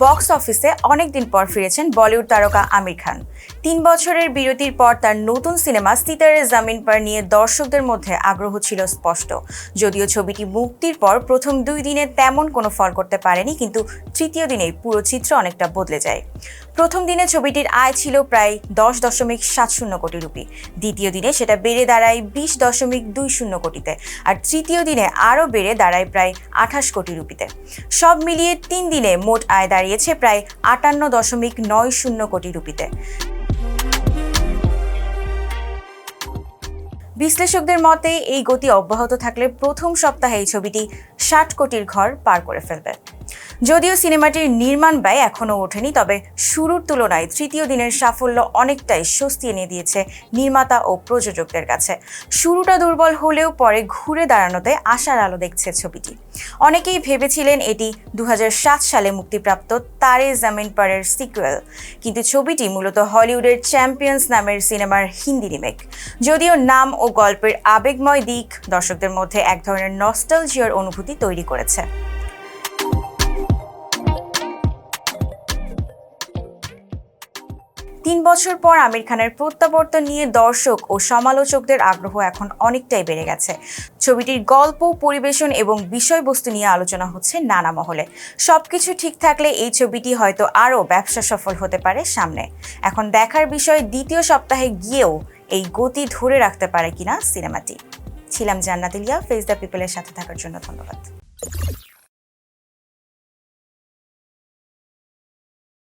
Box অফিসে অনেকদিন পর ফিরেছেন বলিউড তারকা আমির খান। তিন বছরের বিরতির পর তার নতুন সিনেমা সিতারে জামিন পার নিয়ে দর্শকদের মধ্যে আগ্রহ ছিল স্পষ্ট। যদিও ছবিটি মুক্তির পর প্রথম দুই দিনে তেমন কোনো ফল করতে পারেনি, কিন্তু তৃতীয় দিনেই পুরো চিত্র অনেকটা বদলে যায়। প্রথম দিনে ছবিটির আয় ছিল প্রায় দশ দশমিক সাত শূন্য কোটি রুপি। দ্বিতীয় দিনে সেটা বেড়ে দাঁড়ায় বিশ দশমিক দুই শূন্য কোটিতে। আর তৃতীয় দিনে আরও বেড়ে দাঁড়ায় প্রায় আঠাশ কোটি রুপিতে। সব মিলিয়ে তিন দিনে মোট আয় দাঁড়িয়েছে প্রায় আটান্ন দশমিক নয় শূন্য কোটি রুপিতে। বিশ্লেষকদের মতে, এই গতি অব্যাহত থাকলে প্রথম সপ্তাহে এই ছবিটি ষাট কোটির ঘর পার করে ফেলবে। যদিও সিনেমাটির নির্মাণ ব্যয় এখনও ওঠেনি, তবে শুরুর তুলনায় তৃতীয় দিনের সাফল্য অনেকটাই স্বস্তি এনে দিয়েছে নির্মাতা ও প্রযোজকদের কাছে। শুরুটা দুর্বল হলেও পরে ঘুরে দাঁড়ানোতে আশার আলো দেখছে ছবিটি। অনেকেই ভেবেছিলেন এটি দু হাজার সাত সালে মুক্তিপ্রাপ্ত তারে জামিন পারের সিকুয়েল কিন্তু ছবিটি মূলত হলিউডের চ্যাম্পিয়ন্স নামের সিনেমার হিন্দি রিমেক। যদিও নাম ও গল্পের আবেগময় দিক দর্শকদের মধ্যে এক ধরনের নস্টালজিয়ার অনুভূতি তৈরি করেছে। তিন বছর পর আমির খানের প্রত্যাবর্তন নিয়ে দর্শক ও সমালোচকদের আগ্রহ এখন অনেকটাই বেড়ে গেছে। ছবিটির গল্প, পরিবেশন এবং বিষয়বস্তু নিয়ে আলোচনা হচ্ছে নানা মহলে। সবকিছু ঠিক থাকলে এই ছবিটি হয়তো আরও ব্যবসা সফল হতে পারে সামনে। এখন দেখার বিষয়, দ্বিতীয় সপ্তাহে গিয়েও এই গতি ধরে রাখতে পারে কিনা সিনেমাটি। ছিলাম জান্নাতিলিয়া ফেস দ্য পিপলের সাথে থাকার জন্য ধন্যবাদ।